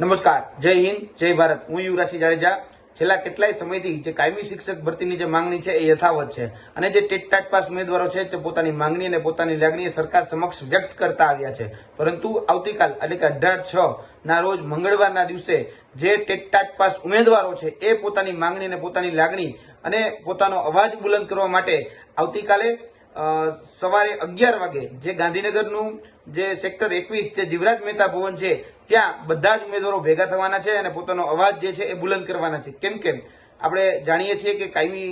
નમસ્કાર, જય હિન્દ, જય ભારત. હું યુવરાજસિંહ જાડેજા. છેલ્લા કેટલાય સમયથી જે કાયમી શિક્ષક ભરતીની જે માંગણી છે એ યથાવત છે અને જે ટેટ ટાટ પાસ ઉમેદવારો છે તે પોતાની માંગણી અને પોતાની લાગણી સરકાર સમક્ષ વ્યક્ત કરતા આવ્યા છે. પરંતુ આવતીકાલ, એટલે કે અઢાર છ ના રોજ મંગળવારના દિવસે જે ટેટ ટાટ પાસ ઉમેદવારો છે એ પોતાની માંગણી અને પોતાની લાગણી અને પોતાનો અવાજ બુલંદ કરવા માટે આવતીકાલે સવારે અગિયાર વાગે જે ગાંધીનગરનું જે સેક્ટર એકવીસ જે જીવરાજ મહેતા ભવન છે ત્યાં બધા જ ઉમેદવારો ભેગા થવાના છે અને પોતાનો અવાજ જે છે એ બુલંદ કરવાના છે. કેમ કે આપણે જાણીએ છીએ કે કાયમી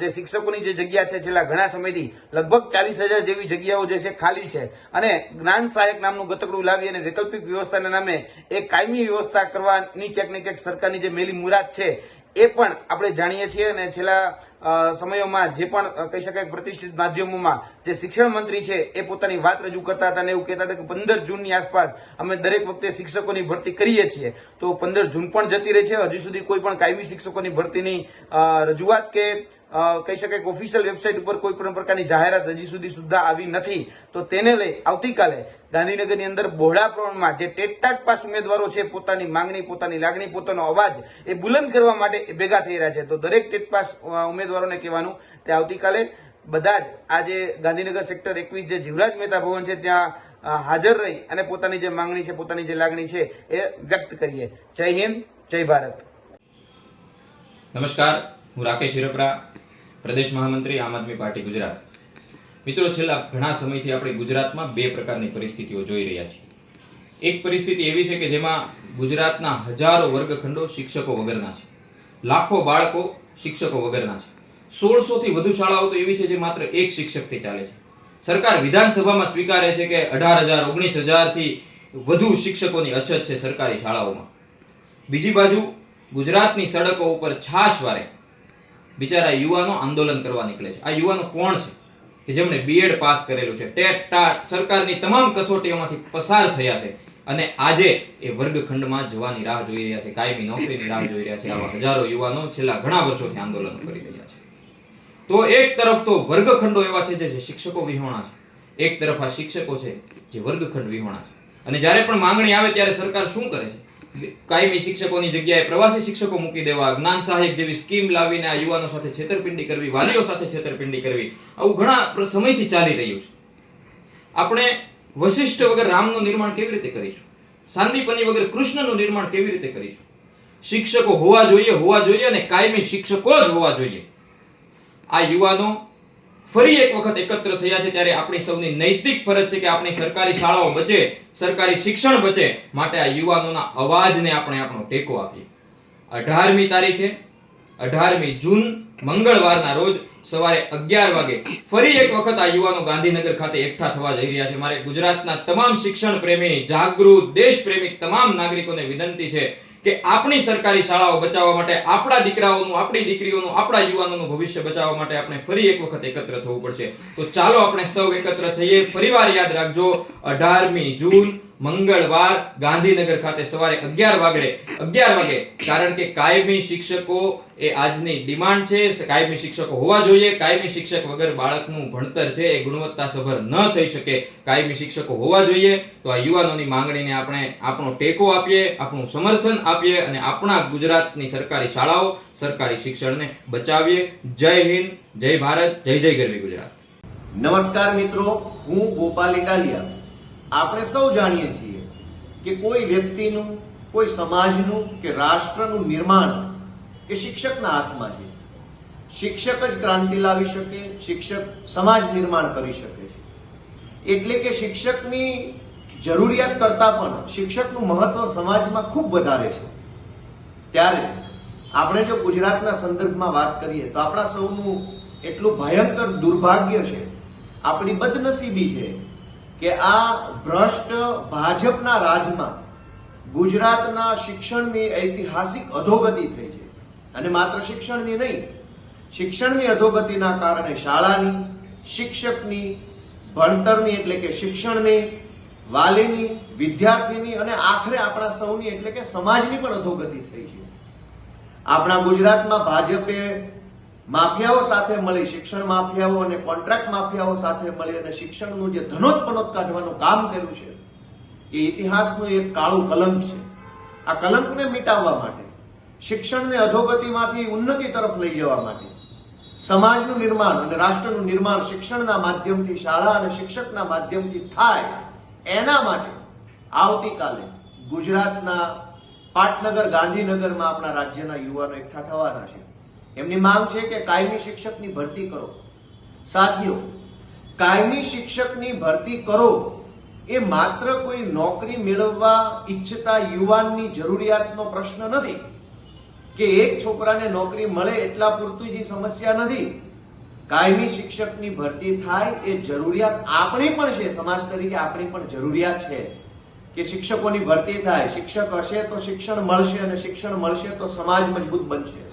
જે શિક્ષકોની જે જગ્યા છે છેલ્લા ઘણા સમયથી લગભગ ચાલીસ હજાર જેવી જગ્યાઓ જે છે ખાલી છે. અને જ્ઞાન સહાયક નામનું ગતકડું લાવી અને વૈકલ્પિક વ્યવસ્થાના નામે એ કાયમી વ્યવસ્થા કરવાની ક્યાંક ને ક્યાંક સરકારની જે મેલી મુરાદ છે એ પણ આપણે જાણીએ છીએ અને છેલ્લા સમયોમાં જે પણ કહી શકાય પ્રતિષ્ઠિત માધ્યમોમાં જે શિક્ષણ મંત્રી છે એ પોતાની વાત રજૂ કરતા હતા અને એવું કહેતા હતા કે પંદર જૂનની આસપાસ અમે દરેક વખતે શિક્ષકોની ભરતી કરીએ છીએ. તો પંદર જૂન પણ જતી રહી છે. હજી સુધી કોઈ પણ કાયમી શિક્ષકોની ભરતીની રજૂઆત કે કહી શકાય કે ઓફિશિયલ વેબસાઇટ ઉપર કોઈ પણ પ્રકારની જાહેરાત હજી સુધી સુદ્ધા આવી નથી. તો તેને લઈ આવતીકાલે ગાંધીનગરની અંદર બહોળા પ્રમાણમાં જે ટેટટાટ પાસ ઉમેદવારો છે, પોતાની માંગણી, પોતાની લાગણી, પોતાનો અવાજ એ બુલંદ કરવા માટે ભેગા થઈ રહ્યા છે. તો દરેક ટેટ પાસ ઉમેદવારોને કહેવાનું તે આવતીકાલે બધા જ આજે ગાંધીનગર સેક્ટર એકવીસ જે જીવરાજ મહેતા ભવન છે, ત્યાં હાજર રહી અને પોતાની જે માંગણી છે, પોતાની જે લાગણી છે એ વ્યક્ત કરીએ. જય હિન્દ, જય ભારત. નમસ્કાર, હું રાકેશ હિરપરા પ્રદેશ મહામંત્રી આમ આદમી પાર્ટી ગુજરાત. મિત્રો, છેલ્લા ઘણા સમયથી આપણે ગુજરાતમાં બે પ્રકારની પરિસ્થિતિઓ જોઈ રહ્યા છીએ. એક પરિસ્થિતિ એવી છે કે જેમાં ગુજરાતના હજારો વર્ગખંડો શિક્ષકો વગરના છે. લાખો બાળકો શિક્ષકો વગરના છે. સોળસોથી વધુ શાળાઓ તો એવી છે જે માત્ર એક શિક્ષકથી ચાલે છે. સરકાર વિધાનસભામાં સ્વીકારે છે કે અઢાર હજાર, ઓગણીસ હજારથી વધુ શિક્ષકોની અછત છે સરકારી શાળાઓમાં. બીજી બાજુ ગુજરાતની સડકો ઉપર છાશ વારે. બિચારા યુવાનો આંદોલન કરવા નીકળે છે. આ યુવાનો કોણ છે? કે જેમણે બીએડ પાસ કરેલું છે. ટેટ ટાટ સરકારની તમામ કસોટીઓમાંથી પસાર થયા છે અને આજે એ વર્ગખંડમાં જવાની રાહ જોઈ રહ્યા છે, કાયમી નોકરીની રાહ જોઈ રહ્યા છે. આવા હજારો યુવાનો છેલ્લા ઘણા વર્ષોથી આંદોલન કરી રહ્યા છે. તો એક તરફ તો વર્ગખંડો એવા છે જે શિક્ષકો વિહોણા છે. એક તરફ આ શિક્ષકો છે જે વર્ગખંડ વિહોણા છે. અને જ્યારે પણ માંગણી આવે ત્યારે સરકાર શું કરે છે? કાયમી શિક્ષકોની જગ્યાએ પ્રવાસી શિક્ષકો મૂકી દેવા, જ્ઞાન સહાયક જેવી સ્કીમ લાવીને આ યુવાનો સાથે છેતરપિંડી કરવી, વાલીઓ સાથે છેતરપિંડી કરવી, આવું ઘણા સમયથી ચાલી રહ્યું છે. આપણે વશિષ્ઠ વગર રામનું નિર્માણ કેવી રીતે કરીશું? સાંદીપની વગર કૃષ્ણનું નિર્માણ કેવી રીતે કરીશું? શિક્ષકો હોવા જોઈએ હોવા જોઈએ અને કાયમી શિક્ષકો જ હોવા જોઈએ. આ યુવાનો ફરી એક વખત એકત્ર થયા છે ત્યારે આપણી સૌની નૈતિક ફરજ છે કે આપણી સરકારી શાળાઓ બચે, સરકારી શિક્ષણ બચે માટે આ યુવાનોના અવાજને આપણે આપણો ટેકો આપીએ. અઢારમી તારીખે, અઢારમી જૂન, મંગળવારના રોજ સવારે અગિયાર વાગે ફરી એક વખત આ યુવાનો ગાંધીનગર ખાતે એકઠા થવા જઈ રહ્યા છે. મારે ગુજરાતના તમામ શિક્ષણ પ્રેમી, જાગૃત દેશ પ્રેમી તમામ નાગરિકોને વિનંતી છે કે આપણી સરકારી શાળાઓ બચાવવા માટે આપણા દીકરાઓનું, આપણી દીકરીઓનું, આપણા યુવાનોનું ભવિષ્ય બચાવવા માટે આપણે ફરી એક વખત એકત્ર થવું પડશે. તો ચાલો આપણે સૌ એકત્ર થઈએ. ફરીવાર યાદ રાખજો. અઢારમી જૂન મંગળવાર ગાંધીનગર ખાતે સવારે અગિયાર વાગે અગિયાર વાગે કારણ કે કાયમી શિક્ષકો એ આજની ડિમાન્ડ છે, કાયમી શિક્ષકો હોવા જોઈએ. કાયમી શિક્ષક વગર બાળકનું ભણતર છે, એ ગુણવત્તાસભર ન થઈ શકે. કાયમી શિક્ષકો હોવા જોઈએ. તો આ યુવાનોની માંગણીને આપણે આપણો ટેકો આપીએ, આપણું સમર્થન આપીએ અને આપણા ગુજરાતની સરકારી શાળાઓ, સરકારી શિક્ષણને બચાવીએ. જય હિન્દ, જય ભારત, જય જય ગરવી ગુજરાત. નમસ્કાર મિત્રો, હું ગોપાલ ઇટાલિયા. આપણે સૌ જાણીએ છીએ કે કોઈ વ્યક્તિનું, કોઈ સમાજનું કે રાષ્ટ્રનું નિર્માણ એ શિક્ષકના હાથમાં છે. શિક્ષક જ ક્રાંતિ લાવી શકે, શિક્ષક સમાજ નિર્માણ કરી શકે છે. એટલે કે શિક્ષકની જરૂરિયાત કરતાં પણ શિક્ષકનું મહત્વ સમાજમાં ખૂબ વધારે છે. ત્યારે આપણે જો ગુજરાતના સંદર્ભમાં વાત કરીએ તો આપણા સૌનું એટલું ભયંકર દુર્ભાગ્ય છે, આપણી બદનસીબી છે કે આ ભ્રષ્ટ ભાજપના રાજમાં ગુજરાતના શિક્ષણની ઐતિહાસિક અધોગતિ થઈ છે. અને માત્ર શિક્ષણની નહીં, શિક્ષણની અધોગતિના કારણે શાળાની, શિક્ષકની, ભણતરની એટલે કે શિક્ષણની, વાલીની, વિદ્યાર્થીની અને આખરે આપણા સૌની એટલે કે સમાજની પણ અધોગતિ થઈ છે. આપણા ગુજરાતમાં ભાજપે માફિયાઓ સાથે મળી, શિક્ષણ માફિયાઓ અને કોન્ટ્રાક્ટ માફિયાઓ સાથે મળી અને શિક્ષણનું જે ધનોત્પનોત કાઢવાનું કામ કર્યું છે, એ ઇતિહાસનું એક કાળું કલંક છે. આ કલંકને મિટાવવા માટે, શિક્ષણને અધોગતિમાંથી ઉન્નતિ તરફ લઈ જવા માટે, સમાજનું નિર્માણ અને રાષ્ટ્રનું નિર્માણ શિક્ષણના માધ્યમથી શાળા અને શિક્ષકના માધ્યમથી થાય, એના માટે આવતીકાલે ગુજરાતના પાટનગર ગાંધીનગરમાં આપણા રાજ્યના યુવાનો એકઠા થવાના છે. એમની માંગ છે કે કાયમી શિક્ષકની ભરતી કરો. સાથીઓ, કાયમી શિક્ષકની ભરતી કરો એ માત્ર કોઈ નોકરી મેળવવા ઈચ્છતા યુવાનની જરૂરિયાતનો પ્રશ્ન નથી કે એક છોકરાને નોકરી મળે એટલા પૂરતું જ સમસ્યા નથી. કાયમી શિક્ષકની ભરતી થાય એ જરૂરિયાત આપણી પણ છે, સમાજ તરીકે આપણી પણ જરૂરિયાત છે કે શિક્ષકોની ભરતી થાય. શિક્ષક હશે તો શિક્ષણ મળશે અને શિક્ષણ મળશે તો સમાજ મજબૂત બનશે.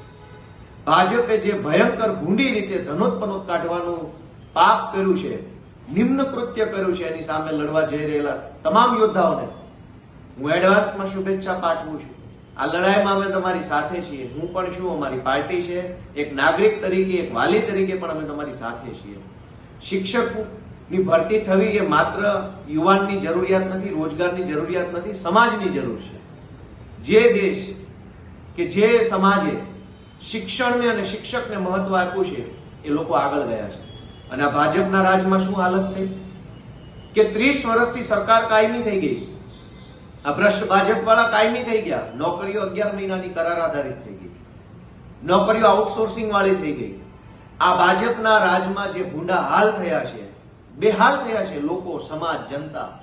ભાજપે જે ભયંકર ભૂંડી રીતે ધનોત્પનોત કાઢવાનું પાપ કર્યું છે, નિમ્ન કૃત્ય કર્યું છે, એની સામે લડવા જઈ રહેલા તમામ યોદ્ધાઓને હું એડવાન્સમાં શુભેચ્છા પાઠવું છું. આ લડાઈમાં અમે તમારી સાથે છીએ. હું પણ છું, અમારી પાર્ટી છે. એક નાગરિક તરીકે, એક વાલી તરીકે પણ અમે તમારી સાથે છીએ. શિક્ષકની ભરતી થવી એ માત્ર યુવાનની જરૂરિયાત નથી, રોજગારની જરૂરિયાત નથી, સમાજની જરૂર છે. જે દેશ કે જે સમાજે શિક્ષણને અને શિક્ષકને મહત્વ આપ્યું છે, એ લોકો આગળ ગયા છે. અને આ ભાજપના રાજમાં શું હાલત થઈ? કે ત્રીસ વર્ષથી સરકાર કાયમી થઈ ગઈ. આ ભ્રષ્ટ ભાજપ વાળા કાયમી થઈ ગયા. નોકરીઓ અગિયાર મહિનાની કરાર આધારિત થઈ ગઈ. નોકરીઓ આઉટસોર્સિંગ વાળી થઈ ગઈ. આ ભાજપના રાજમાં જે ભૂંડા હાલ થયા છે, બેહાલ થયા છે, લોકો, સમાજ, જનતા,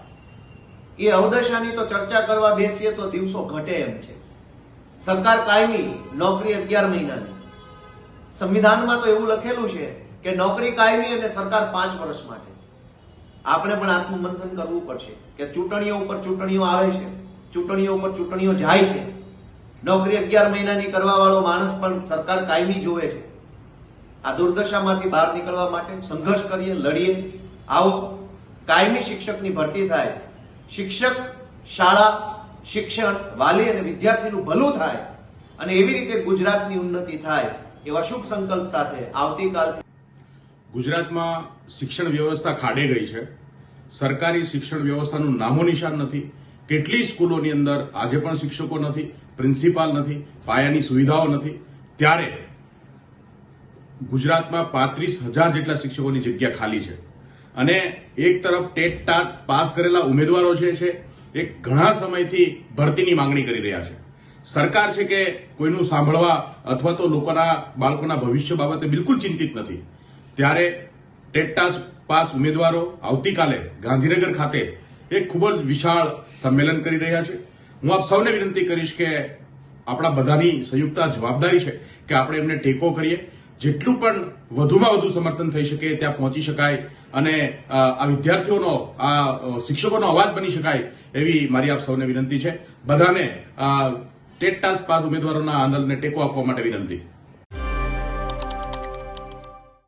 એ અવદશાની તો ચર્ચા કરવા બેસીએ તો દિવસો ઘટે એમ છે. સરકાર કાયમી, નોકરી અગિયાર મહિનાની. સંવિધાનમાં તો એવું લખેલું છે કે નોકરી કાયમી અને સરકાર પાંચ વર્ષ માટે. આપણે પણ આત્મમંથન કરવું પડશે કે ચૂંટણીઓ ઉપર ચૂંટણીઓ આવે છે, ચૂંટણીઓ ઉપર ચૂંટણીઓ જાય છે. નોકરી અગિયાર મહિનાની કરવા વાળો માણસ પણ સરકાર કાયમી જોવે છે. આ દુર્દશામાંથી બહાર નીકળવા માટે સંઘર્ષ કરીએ, લડીએ. આવો, કાયમી શિક્ષકની ભરતી થાય. શિક્ષક શાળા શિક્ષણ, વાલી અને વિદ્યાર્થીનું ભલું થાય અને એવી રીતે ગુજરાતની ઉન્નતિ થાય એવા શુભ સંકલ્પ સાથે આવતીકાલથી ગુજરાતમાં શિક્ષણ વ્યવસ્થા ખાડે ગઈ છે. સરકારી શિક્ષણ વ્યવસ્થાનું નામો નિશાન નથી. કેટલી સ્કૂલોની અંદર આજે પણ શિક્ષકો નથી, પ્રિન્સિપાલ નથી, પાયાની સુવિધાઓ નથી. ત્યારે ગુજરાતમાં પાંત્રીસ હજાર જેટલા શિક્ષકોની જગ્યા ખાલી છે. અને એક તરફ ટેટ ટાટ પાસ કરેલા ઉમેદવારો જે છે એ ઘણા સમયથી ભરતીની માંગણી કરી રહ્યા છે. સરકાર છે કે કોઈનું સાંભળવા અથવા તો લોકોના, બાળકોના ભવિષ્ય બાબતે બિલકુલ ચિંતિત નથી. ત્યારે ટેટ પાસ ઉમેદવારો આવતીકાલે ગાંધીનગર ખાતે એક ખૂબ જ વિશાળ સંમેલન કરી રહ્યા છે. હું આપ સૌને વિનંતી કરીશ કે આપણા બધાની સંયુક્ત જવાબદારી છે કે આપણે એમને ટેકો કરીએ. જેટલું પણ વધુમાં વધુ સમર્થન થઈ શકે, ત્યાં પહોંચી શકાય અને આ વિદ્યાર્થીઓનો, આ શિક્ષકોનો અવાજ બની શકાય એવી મારી આપ સૌને વિનંતી છે. બધાને આ ટાસ્ક પાસ ઉમેદવારોના આંદોલનને ટેકો આપવા માટે વિનંતી.